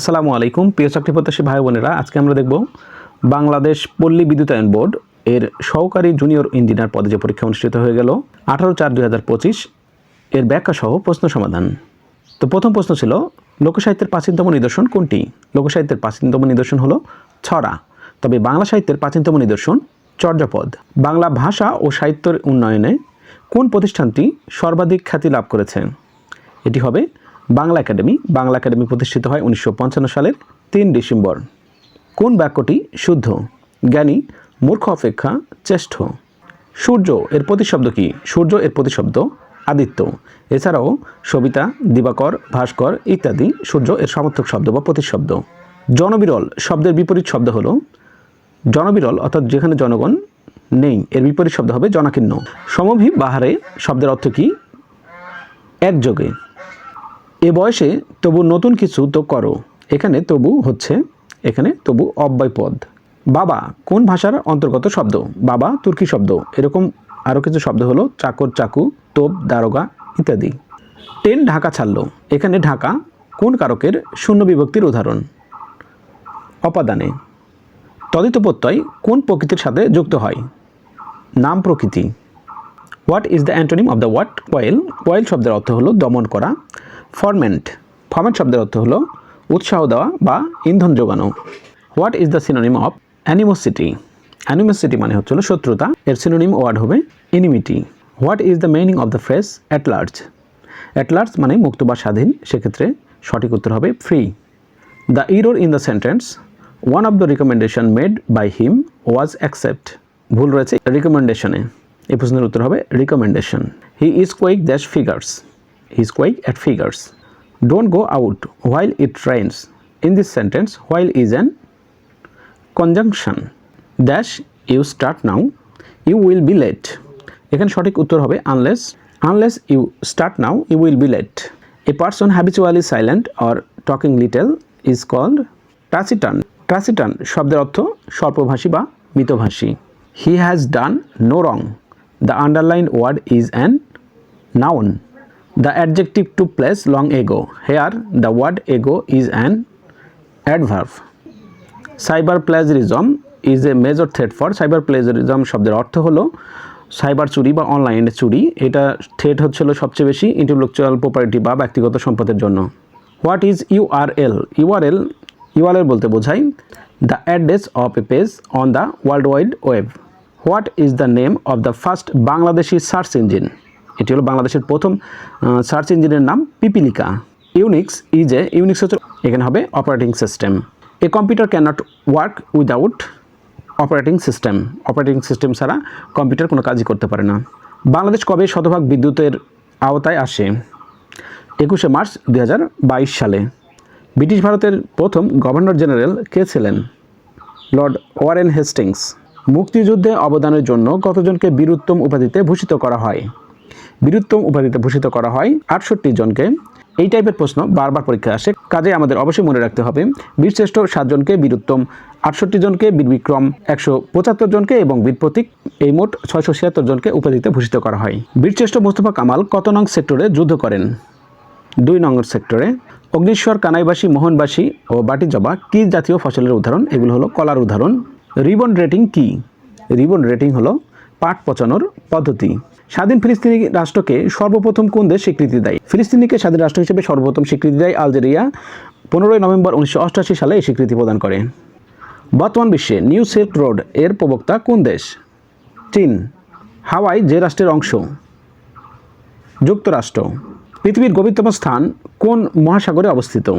আসসালামু আলাইকুম। প্রিয় চাকরি ভাই বোনেরা, আজকে আমরা দেখব বাংলাদেশ পল্লী বিদ্যুতায়ন বোর্ড এর সহকারী জুনিয়র ইঞ্জিনিয়ার পদে যে পরীক্ষা অনুষ্ঠিত হয়ে গেল আঠারো চার দুই হাজার পঁচিশ, এর ব্যাখ্যা সহ প্রশ্ন সমাধান। তো প্রথম প্রশ্ন ছিল, লোকসাহিত্যের প্রাচীনতম নিদর্শন কোনটি? লোকসাহিত্যের প্রাচীনতম নিদর্শন হলো ছড়া। তবে বাংলা সাহিত্যের প্রাচীনতম নিদর্শন চর্যাপদ। বাংলা ভাষা ও সাহিত্যের উন্নয়নে কোন প্রতিষ্ঠানটি সর্বাধিক খ্যাতি লাভ করেছে? এটি হবে বাংলা একাডেমি বাংলা একাডেমি প্রতিষ্ঠিত হয় উনিশশো সালের তিন ডিসেম্বর। কোন বাক্যটি শুদ্ধ, জ্ঞানী, মূর্খ, অপেক্ষা, চেষ্ঠ? সূর্য এর প্রতিশব্দ কি? সূর্য এর প্রতিশব্দ আদিত্য। এছাড়াও সবিতা, দিবাকর, ভাস্কর ইত্যাদি সূর্য এর সমর্থক শব্দ বা প্রতিশব্দ। জনবিরল শব্দের বিপরীত শব্দ হলো জনবিরল, অর্থাৎ যেখানে জনগণ নেই, এর বিপরীত শব্দ হবে জনাকীর্ণ। সমভি বাহারে শব্দের অর্থ কি? একযোগে। এ বয়সে তবু নতুন কিছু তো করো। এখানে তবু হচ্ছে, এখানে তবু অব্যয় পদ বাবা, কোন ভাষার অন্তর্গত শব্দ? বাবা, তুর্কি শব্দ। এরকম আরও কিছু শব্দ হলো, চাকর, চাকু, তোপ, দারোগা ইত্যাদি। ট্রেন ঢাকা ছাড়লো। এখানে ঢাকা কোন কারকের শূন্য বিভক্তির উদাহরণ? অপাদানে। তদিত প্রত্যয় কোন প্রকৃতির সাথে যুক্ত হয়? নাম প্রকৃতি। What is the antonym of the word coil. Coil শব্দের অর্থ হলো দমন করা। ফরমেন্ট। ফরমেন্ট শব্দের অর্থ হলো উৎসাহ দেওয়া বা ইন্ধন যোগানো। What is the synonym of animosity animosity মানে হচ্ছে হলো শত্রুতা। এর সিনোনিম ওয়ার্ড হবে enmity what is the meaning of the phrase at large at large মানে মুক্ত বা স্বাধীন, সেক্ষেত্রে সঠিক উত্তর হবে free the error in the sentence one of the recommendation made by him was accept ভুল রয়েছে রিকমেন্ডেশনে এই প্রশ্নের উত্তর হবে recommendation he is quick dash figures is quick at figures don't go out while it trains in this sentence while is an conjunction dash you start now you will be late এখানে সঠিক উত্তর হবে unless unless you start now you will be late a person habitually silent or talking little is called taciturn taciturn শব্দের অর্থ স্বল্পভাষী বা মিতভাষী। He has done no wrong the underline word is an noun the adjective to place long ago here the word ago is an adverb cyber plagiarism is a major threat for cyber plagiarism শব্দের অর্থ হলো cyber চুরি বা অনলাইনে চুরি। এটা threat হচ্ছিল সবচেয়ে বেশি ইন্টেলেকচুয়াল প্রপার্টি বা ব্যক্তিগত সম্পদের জন্য। What is URL URL URL বলতে বোঝায় the address of a page on the world wide web what is the name of the first Bangladeshi search engine এটি হলো বাংলাদেশের প্রথম সার্চ ইঞ্জিনের নাম Pipilika. Unix is a Unix হচ্ছে এখানে হবে operating system a computer cannot work without operating system operating system ছাড়া কম্পিউটার কোনো কাজই করতে পারে না। বাংলাদেশ কবে শতভাগ বিদ্যুতের আওতায় আসে? একুশে মার্চ দু হাজার বাইশ সালে। ব্রিটিশ ভারতের প্রথম গভর্নর জেনারেল কে ছিলেন? Lord Warren Hastings. মুক্তিযুদ্ধে অবদানের জন্য কতজনকে বীরুত্তম উপাধিতে ভূষিত করা হয়? বীরুত্তম উপাধিতে ভূষিত করা হয় আটষট্টি জনকে। এই টাইপের প্রশ্ন বারবার পরীক্ষা আসে। কাজে আমাদের অবশ্যই মনে রাখতে হবে, বীরশ্রেষ্ঠ সাতজনকে বীরুত্তম, আটষট্টি জনকে বীর বিক্রম একশো পঁচাত্তর জনকে এবং বীর প্রতীক এই মোট ছয়শো ছিয়াত্তর জনকে উপাধিতে ভূষিত করা হয়। বীরশ্রেষ্ঠ মোস্তফা কামাল কত নং সেক্টরে যুদ্ধ করেন? দুই নম্বর সেক্টরে। অগ্নিশ্বর, কানাইবাসী, মোহনবাসী ও বাটিজবা কী জাতীয় ফসলের উদাহরণ? এগুলো হলো কলার উদাহরণ। রিবন রেটিং কি? রিবন রেটিং হলো পাট পচানোর পদ্ধতি। স্বাধীন ফিলিস্তিনি রাষ্ট্রকে সর্বপ্রথম কোন দেশ স্বীকৃতি দেয়? ফিলিস্তিনিকে স্বাধীন রাষ্ট্র হিসেবে সর্বপ্রথম স্বীকৃতি দেয় আলজেরিয়া। পনেরোই নভেম্বর উনিশশো সালে এই স্বীকৃতি প্রদান করে। বর্তমান বিশ্বে নিউ সিল্ক রোডের প্রবক্তা কোন দেশ? চীন। হাওয়াই যে রাষ্ট্রের অংশ। যুক্তরাষ্ট্র। পৃথিবীর গভীরতম স্থান কোন মহাসাগরে অবস্থিত?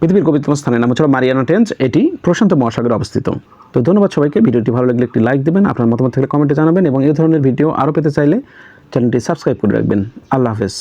পৃথিবীর গভীরতম স্থানের নাম হচ্ছে মারিয়ানা টেন্স এটি প্রশান্ত মহাসাগরে অবস্থিত। তো ধন্যবাদ সবাইকে। ভিডিওটি ভালো লাগলে একটি লাইক দেবেন, আপনার মতামত থেকে কমেন্টে জানাবেন এবং এই ধরনের ভিডিও আরও পেতে চাইলে চ্যানেলটি সাবস্ক্রাইব করে রাখবেন। আল্লাহ হাফেজ।